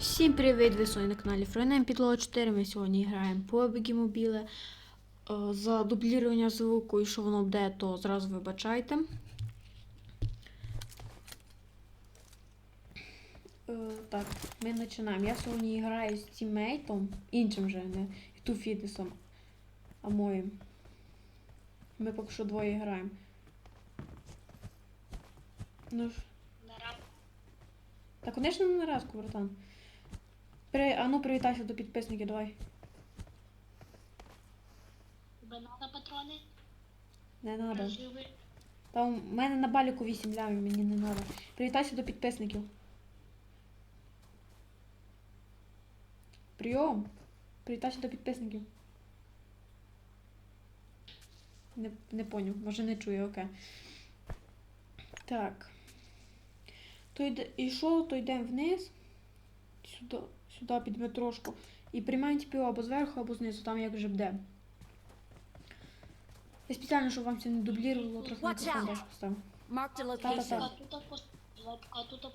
Всім привіт! Ви сьогодні на каналі Френем Підлога 4. Ми сьогодні граємо PUBG Mobile. Е, За дублірування звуку і що воно буде, то зразу вибачайте. Е, Так, ми починаємо. Я сьогодні граю з тіммейтом, іншим вже, не Ту Фітнесом, а моїм. Ми поки що двоє граємо. Ну ж. Та, конечно, не на разку, братан. При... А ну привітайся до підписників, давай. Тебе надо патрони? Не надо. Розриви? Там у мене на баліку 8 лямів, мені не надо. Привітайся до підписників. Прийом. Привітайся до підписників. Не, не поняв, може не чую, окей. Так. То йде, що, то йдемо вниз. Сюди, сюди під метрошку. І приймаємо типу або зверху, або знизу, там як вже буде. Я спеціально, щоб вам це не дублірувало, трохи мікрофон поставив. Та-та-та. А тут пост... А тут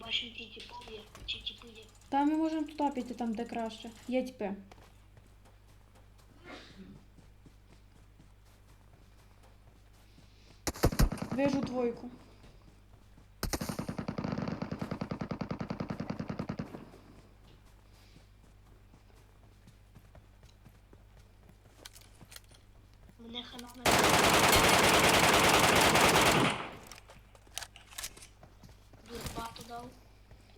бачимо ті типові, чи типи є. Та ми можемо туди піти, там де краще. Є типи. Вижу двойку. Хана не Дуже.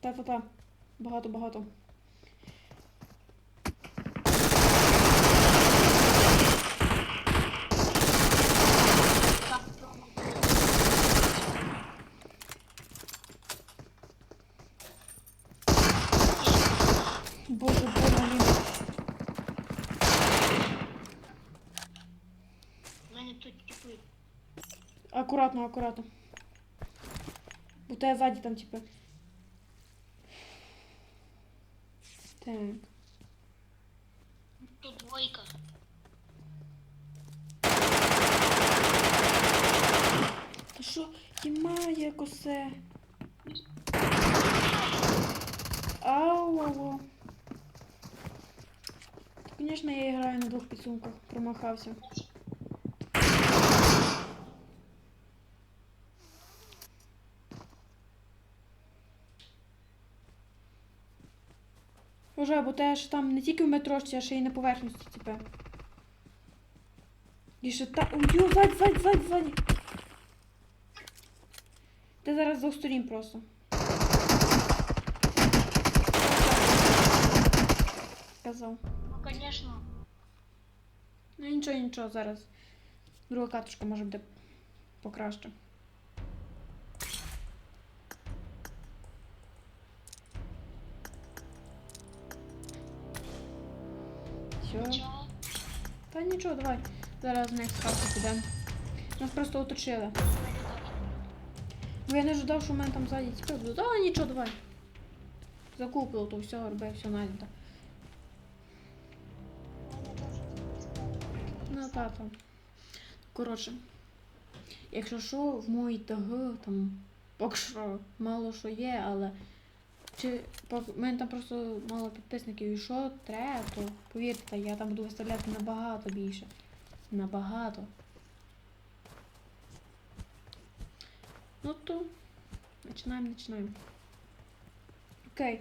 Та-та-та. Багато-багато. Так, промо. Боже, больно він. У мене тут типи. Акуратно, акуратно. Бо тебе ззаді там, типу. Так. Тут двойка. Та що? Тімає косе. Ау, ау, ау. Звісно, я граю на двох підсумках. Промахався. Уже, бо те ж там не тільки в метрошці, а ще й на поверхності тепер. І ще та. Ой, ззаді, ззаді, ззаді, ззаді. Ти зараз з двох сторін просто. Казав. Ну, конечно. Ну нічого, нічого, зараз. Друга катушка може буде покраще. Все. Та нічого, давай. Зараз в next карту підемо. Нас просто оточили. Бо я не ожидав, що в мене там ззаді тіпи будуть. А, нічого, давай. Закупило, то все, роби, все найдено. Ну, та. Коротше. Якщо що, в моїй ТГ там поки що мало що є, але чи пок- мене там просто мало підписників і що треба, то повірте, я там буду виставляти набагато більше. Набагато. Ну то починаємо, починаємо. Окей.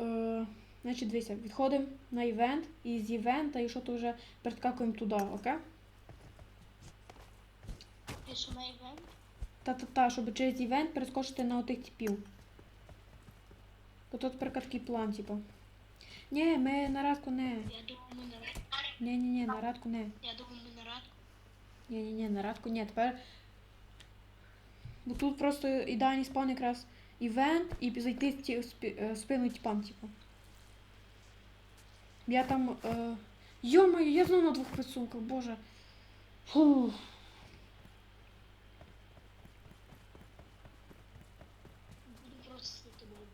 Е, значить, дивіться, відходимо на івент і з івента, і що то вже перескакуємо туди, окей? Ти що на івент? Та-та-та, щоб через івент перескочити на отих типів. Бо тут такий план, типу. Ні, ми на радку не. Я думав, ми на радку. Ні-ні-ні, на радку не. Я думав, ми на радку. Ні-ні-ні, на радку ні. Тепер. Бо тут просто ідеальний спаун якраз івент і зайти в спі- е, спину типам, типу. Я там. Е... Йо-моє, я знову на двох підсумках, боже. Фух. Буду просто з тобою.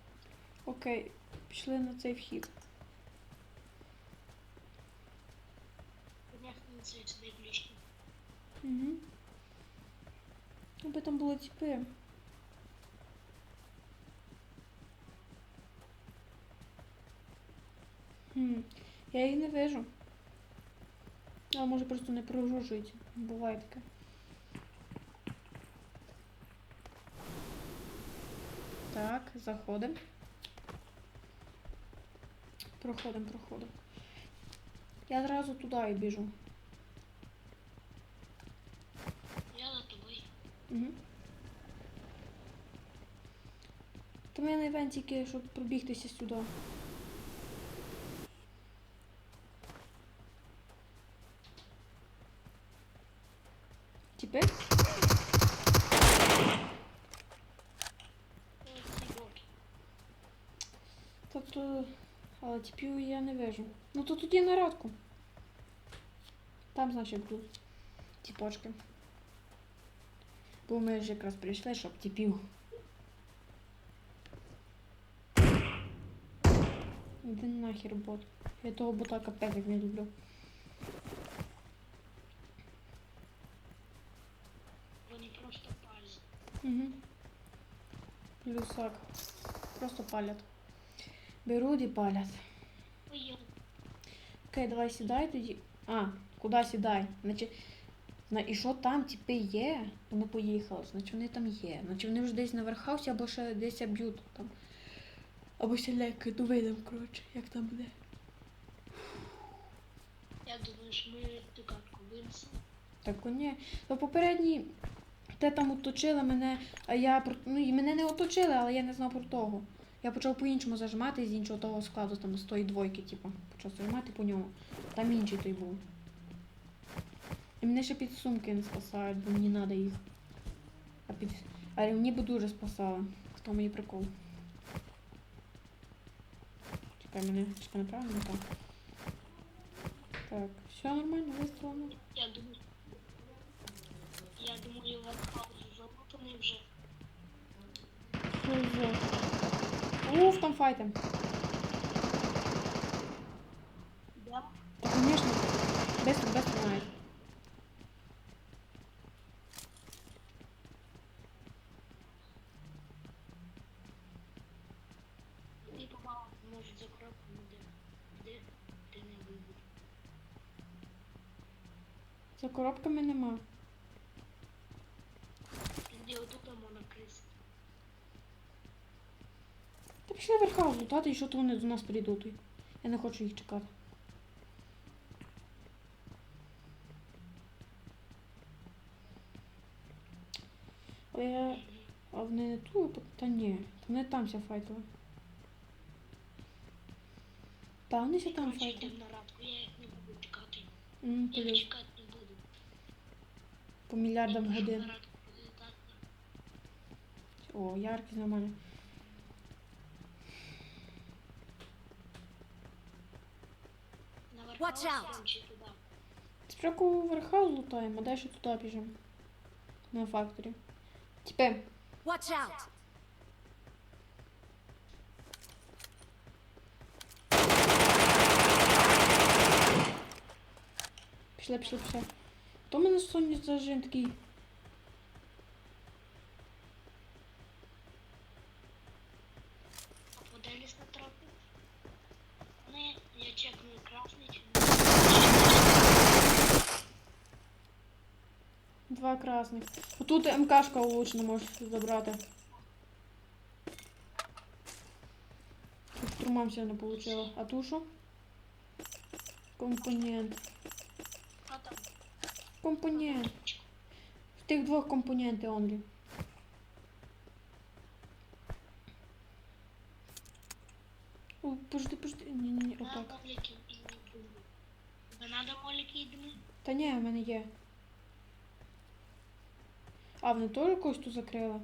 Окей, пішли на цей вхід. Угу. Аби там були тіпи. Хм. Я їх не вижу. А може просто не прогружують. Буває таке. Так, заходимо. Проходимо, проходимо. Я одразу туди і біжу. Я за тобою. Угу. То мене івент тільки, щоб пробігтися сюди. Боки. Тобто, але тіпів я не вижу. Ну то тут є на радку. Там, значить, будуть тіпочки. Бо ми ж якраз прийшли, щоб тіпів. Іди нахер бот. Я того бота капець як не люблю. Вони просто пальці. Угу. Плюсак. Просто палять. Беруть і палять. Окей, давай сідай тоді. А, куди сідай? Значить, і що там типи є? Вони поїхали, значить вони там є. Значить вони вже десь на верхаусі або ще десь б'ють там. Або сіляки, ну вийдемо, коротше, як там буде. Я думаю, що ми ту катку винесемо. Так ні. То попередній те там оточили мене, а я ну і мене не оточили, але я не знав про того. Я почав по-іншому зажимати з іншого того складу, там з тої двойки, типу, почав зажимати по ньому. Там інший той був. І мене ще під сумки не спасають, бо мені треба їх. А під. А мені би дуже спасало. В тому і прикол. Чекай, мене чекай неправильно так. Так, все нормально, вистрілено. Я думаю. Я думаю, вархаус залутаний вже. Що за? Уф, там файтим. Да? Да, конечно. Быстро, быстро знает. Ти помало може за коробкою де. Де ти не вибув. За коробками нема. Де отут там вона крис. Та пішли верхаус лутати, і що то вони до нас прийдуть. Я не хочу їх чекати. Але я... А вони не ту, та ні. Вони там ся файтили. Та вони ся там файтили. йдемо я їх не буду чекати. Не буду. По мільярдам годин. О, яркість нормально. На Watch out. Спочатку верхаус лутаємо, а далі туди біжимо. На факторі. Тепер. Watch out! Пішли, пішли, пішли. Хто мене сонний зажим такий. А подивись на трапи. Не, я чекну красний чи Два красних. Отут МКшка улучшена можеш забрати. Тут Штурмам не получила. А ту що? Компонент. Компонент. В тих двох компоненти онлі. О, пожди, пожди. Ні, ні, ні, отак. Дими? Та ні, в мене є. А, вони теж когось тут закрили.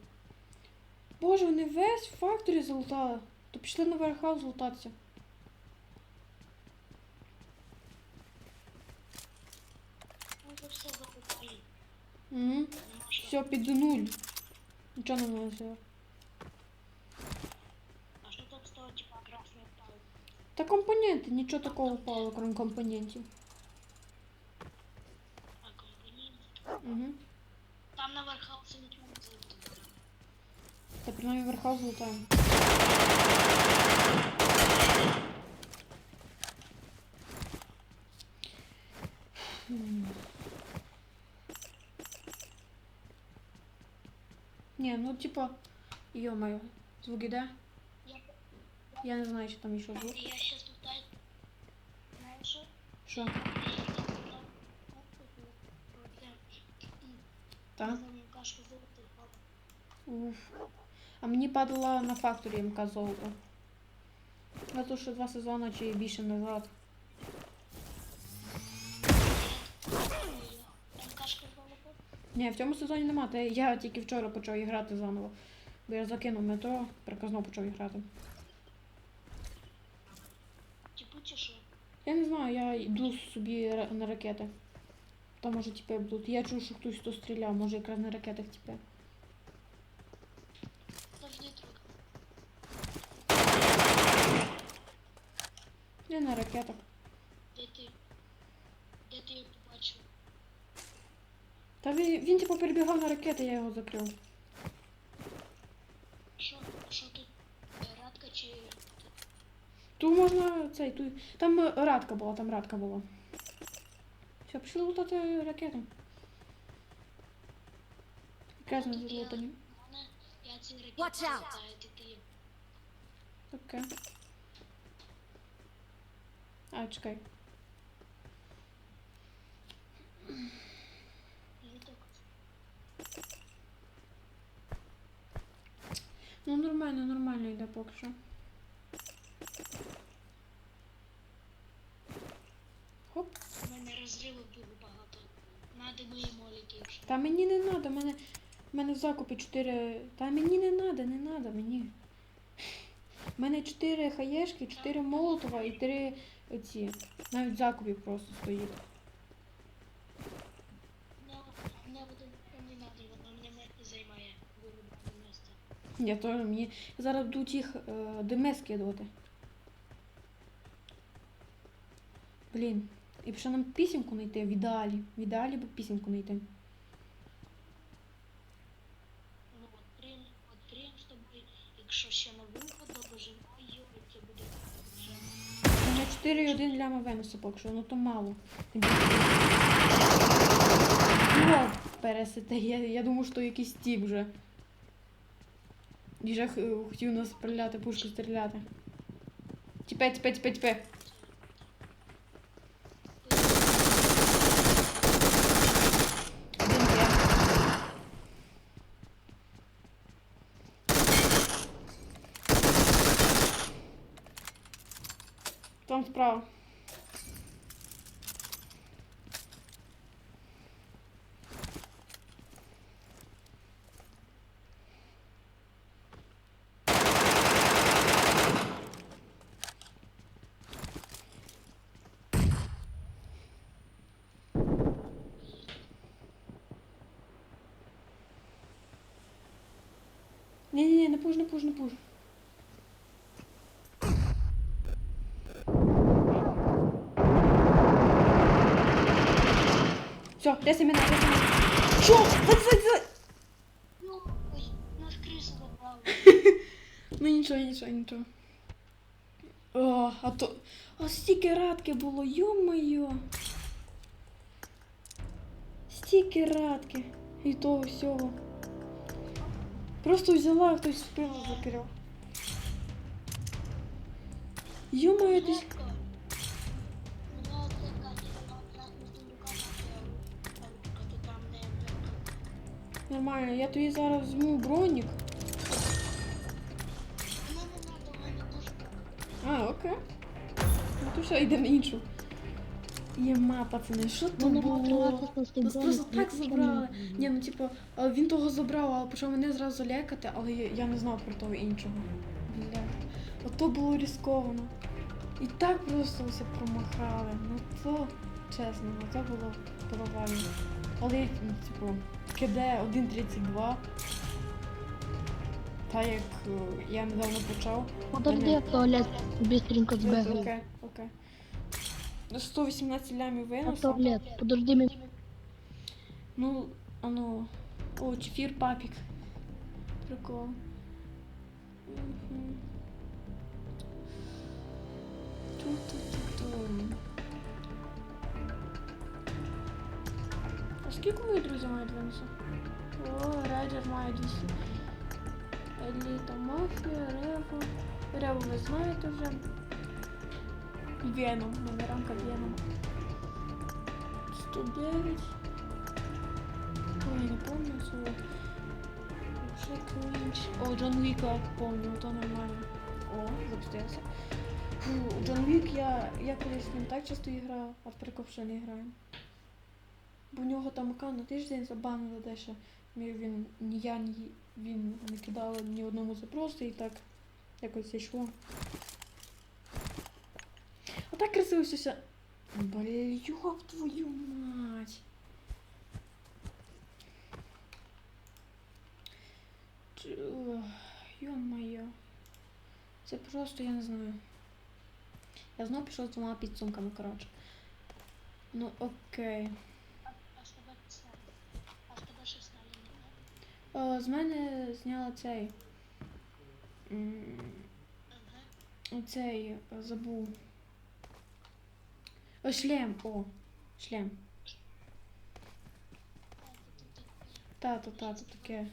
Боже, вони весь факторі залутали. То пішли на верхаус закупали. Угу. Все, піду нуль. Нічого не наносила. А що тут з того, типа, красний пал? Та компоненти, нічого такого впало, крім компонентів. А компонент? Угу. Принаймні верхав там. Не, ну типа... Ё-моё. Звуки, да? Я не знаю, что там еще звук. Я сейчас лутаю. Что? Да? Уф. А мені падала на факторі МК золото. За те, що два сезони чи більше назад. Ні, в цьому сезоні нема. Я тільки вчора почав грати заново. Бо я закинув метро, приказно почав грати. Чи що? Я не знаю, я йду собі на ракети. Там може тіпи будуть. Я чув, що хтось тут стріляв, може якраз на ракетах тіпи. Завжди трохи. Я на ракетах. Де ти? Де ти його побачив? Та він, він типу перебігав на ракети, я його закрив. Що? Що тут? Е, Радка чи... Тут можна цей, тут. Там е, радка була, там радка була. Все, пішли лутати ракети. Якраз я- злутані. я ці ракети Watch out. ти ти. Окей. А, чекай. Ну нормально, нормально йде поки що. Хоп. У мене розривів дуже багато. Надо мої моліки. Та мені не надо, мене, мене в закупі 4. Та мені не надо, не надо мені. У мене 4 хаєшки, 4 молотова і 3 оці. Навіть закупі просто стоїть. Надо, воно займає багато місця. Я теж мені. Зараз будуть їх е, дими скидувати. Блін. І ще нам пісеньку знайти в ідеалі. В ідеалі би пісеньку знайти. Ну от прям, от прям з тобою, якщо ще на виход дожимаю, це буде вже. У мене 4,1 ляма винесу поки що, ну то мало. О, пересите, я, я думаю, що якийсь тіп вже. І вже хотів нас стріляти, пушку стріляти. Тіпе, тіпе, тіпе, тіпе. Один є. Там справа. Ні-ні-ні, не пуж, не пуж, не пуж. Все, 10 минут, 10 минут. Що? Зай! Ну, ой, нас крису забрали. Ну нічого, нічого, нічого. О, а то. А стільки радки було, йо-моє. Стільки радки. І того всього. Просто взяла, хтось спину закрив. Йо-моє, ти. Легко. Нормально, я тобі зараз візьму бронік. А, окей. Ну то все, йдемо іншу. Єма, пацани, що то було? Нас просто так забрали. Ні, ну типу, він того забрав, але почав мене зразу лякати, але я, я не знав про того іншого. Бля. Ото було ризиковано. І так просто все промахали. Ну то, чесно, ну це було провально. Але, ну, типу, КД 1.32. Та як е, я недавно почав. Подожди, я туалет быстренько сбегаю. Окей, окей. 118 лямів В туалет. Подожди меня. Ну, оно. О, чефір папік. Прикол. Ту-ту-ту-ту. Скільки мої друзі мають винесу? О, Рейджер має 200. Еліта Мафія, Рево. Рево ви знаєте вже. Веном, номеранка Веном. 109. Ой, не помню цього. Вже крінж. О, Джон Віка помню, то нормально. О, запустився. Джон Вік я, я колись ним так часто грав, а вже не граю Бо в нього там аккаунт на тиждень забанили дещо. Ні Він ні я, ні він не кидали ні одному запросу і так якось йшло. А так красиво все. ся- Блін, ёб твою мать. Ч- ох, Ё-моё. Це просто я не знаю. Я знову пішов з двома підсумками, коротше. Ну окей. О, з мене зняла цей. Цей забув. О, шлем. О, шлем. А, то ти такий. Та, та, та, таке.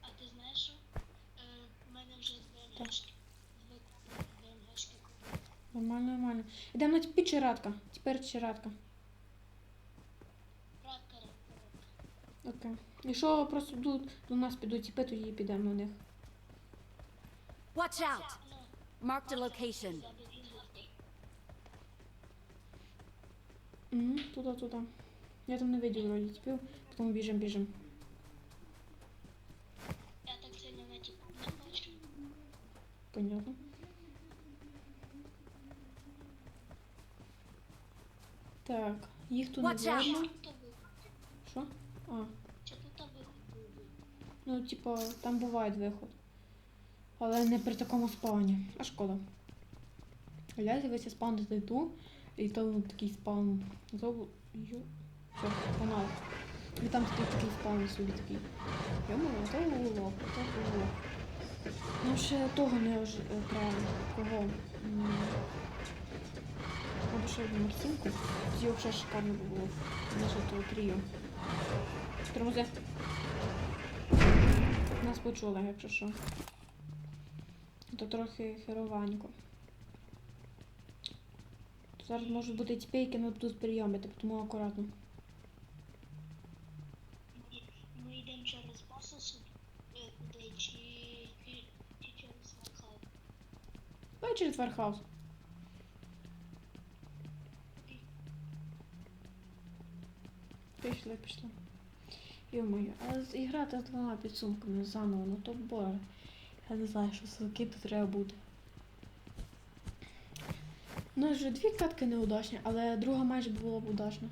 А ти знаєш що? Е, в мене вже НГшки купили. Нормально, нормально. Ідемо на тепер чиратка. Тепер чиратка. Радка, радка, радка. Окей. Якщо просто до, до нас підуть тіпи, тоді підемо на них. Watch out! Marked a location. я. Угу, туди, туди. Я там не видів вроді тіпів, тому біжим, біжим. Я так сильно на типу не бачу. Понятно. Так, їх тут не видно. Що? А, Чи тут виход був ну, типа, там буває виход. Але не при такому спавні. А шкода. Гляньте, ви спавните ту, і там такий спаун. Зову. Йо. Все, погнали. І там такий такий спаун собі такий. Йому, то було, то було. Ну ще того не ож... е. Кого? Або ще одну Марсинку. Тоді взагалі шикарно було. Наше того тріо. Тормози. Нас почули, якщо що. То трохи херованько. Зараз можуть бути які ну тут прийомити, тому акуратно. Ми, йдемо через собі, е, куди, чи через Вархаус. Давай через Вархаус. Пішли, пішли. Йо-моє, але з- і грати з двома підсумками заново, ну то боже. Я не знаю, що з ким тут треба бути. Ну, вже дві катки неудачні, але друга майже була б удачна.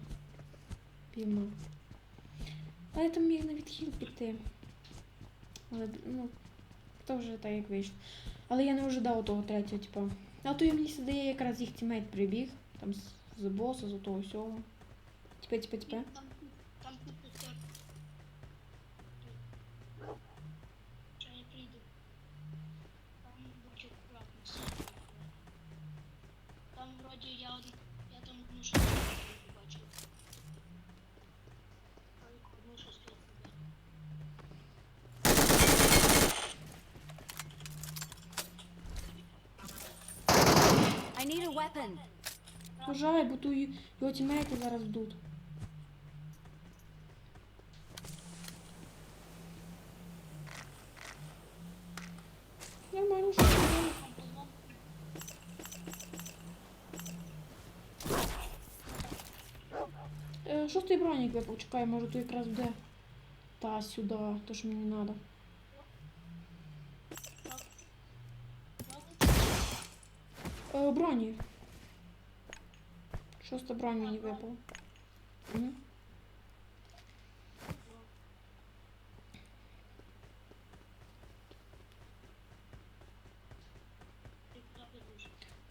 Півно. Але я там міг на відхил піти. Але, ну, то вже так як вийшло. Але я не ожидав того третього, типу. А то я мені здає, якраз їх тімейт прибіг. Там з боса, з того всього. Тіпе, тіпе, тіпе. Там, там тут таке. Що я прийду. Там будь акуратно. все акуратно. Там вроді я, од- я там одну шостку бачив. Тільки Одну шостку побачив. I need a weapon. Пожай, бо ту його тімейти зараз вдуть. Нормально, що. Е, Шостий бронік випав, чекай, може то якраз буде. Та сюди, то що мені треба. Броні. Шоста бронь мені випала. Угу.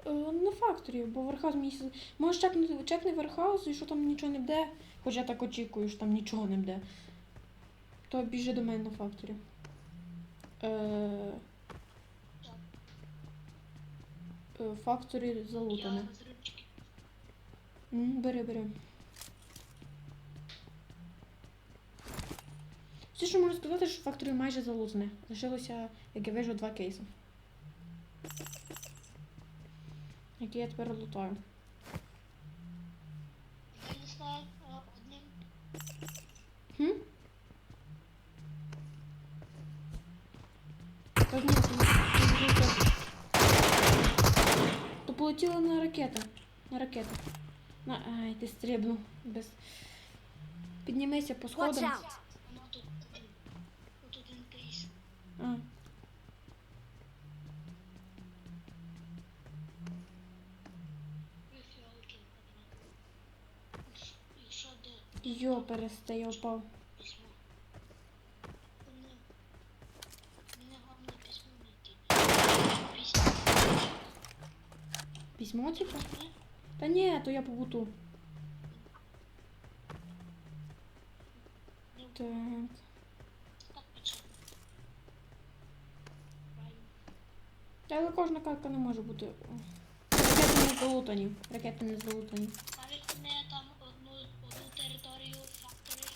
Е, На факторі, бо Вархаус мені... Можеш чекнути, чекни Вархаус, і що там нічого не буде, хоч я так очікую, що там нічого не буде. То біжи до мене на факторі. Е... е, Факторі залутане. Бери, бери. Все, що можу сказати, що факторію майже залутане. Лишилося, як я вижу, два кейси. Які я тепер лутаю. Я не знаю, а, одним. Хм? Та ні, це не- це не це. То полетіла на ракета. На ракету. На... Ай, ти стрибнув. Без... Піднімися по сходам. А, йо, пересте, я впав. Письмо. Типу? Та ні, то я побуту. Так. Але кожна картка не може бути. Ракети не залутані. Ракети не залутані. Ставити мене там одну, одну територію фактори.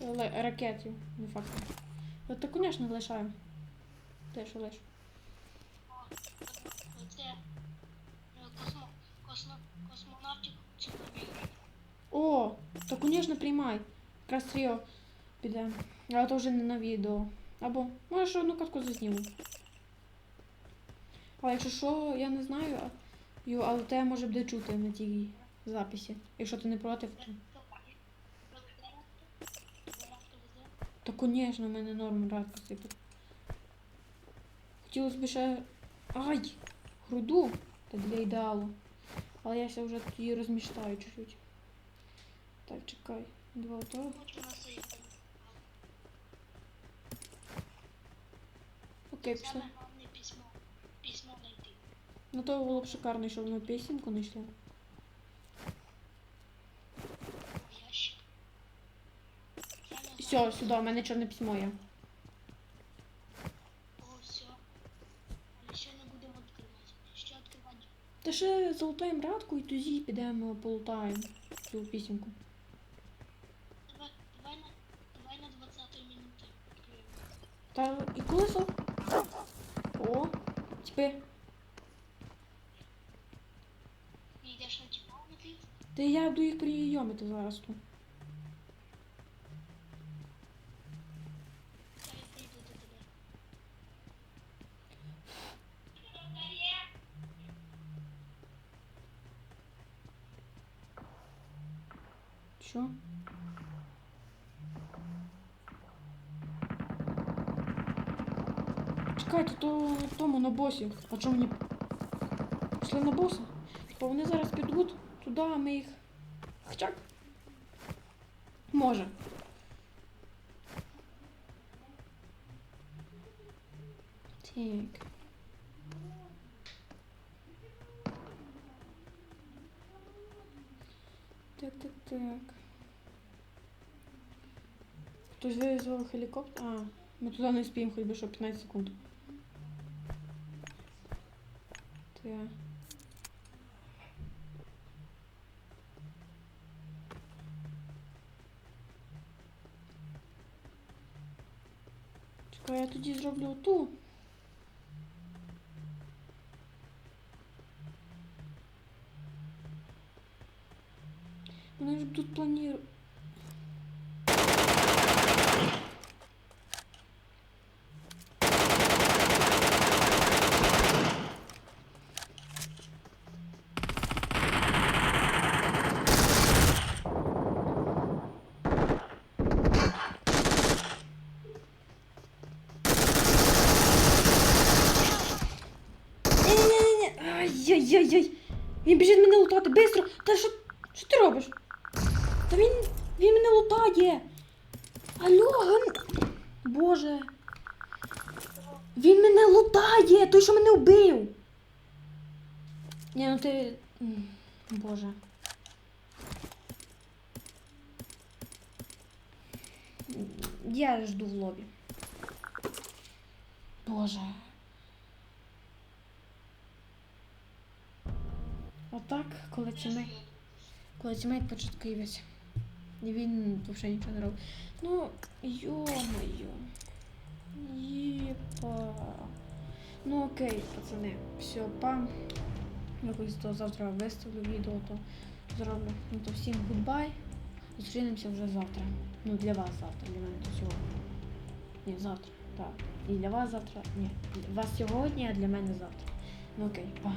Але ракетів, не факт. От так, звісно, лишаю. Те, що лиш. Е, космо, косно, космонавтів чи. О, так, звісно, приймай. Тріо піде. Але то вже не на відео. Або, може, одну катку засніму. Але якщо що, я не знаю, але те може буде чути на тій записі. Якщо ти не проти, то. Та, звісно, в мене норм радка сипить. Хотілося б ще. Ай! Груду та для ідеалу. Але я вже її розміщаю чуть-чуть. Так, чекай. Два того. Окей, пішли. Письмо. Письмо знайти. Ну то було б шикарно, щоб воно пісеньку не йшло. Ящик. Правильно Все, сюди, у мене чорне письмо є. О, все. Але ще не будемо відкривати. Ще відкривати. Та ще залутаємо радку і тоді підемо полутаємо цю пісеньку. Давай, давай на, давай на 20 минуті відкриємо. Та і колесо. О, тепер. І йдеш на тіпа ти? Я буду їх прийомити зараз тут. Я і прийду до тебе. Що? Чекайте, то тому на босі. А чому мені пішли на боса? Бо вони зараз підуть туди, а ми їх. Хоча. Може. Так. Так, так, так. Хтось визвав хелікоптер. А, ми туди не спіємо хоч би що 15 секунд. Так. Чекай, я тоді зроблю оту. Вони ж тут планують. Мене вбив. Ні, ну ти. Боже. Я жду в лобі. Боже. Отак, коли тімейт, коли тімейт початківець. І він взагалі нічого не робить. Ну, йо-моє. Єпа. Ну окей, пацани. Все, па. Якось то завтра виставлю відео, то зроблю. Ну то всім гудбай. Зустрінемося вже завтра. Ну для вас завтра, для мене то сьогодні. Ні, завтра. Так. І для вас завтра. Ні. Для вас сьогодні, а для мене завтра. Ну окей, па.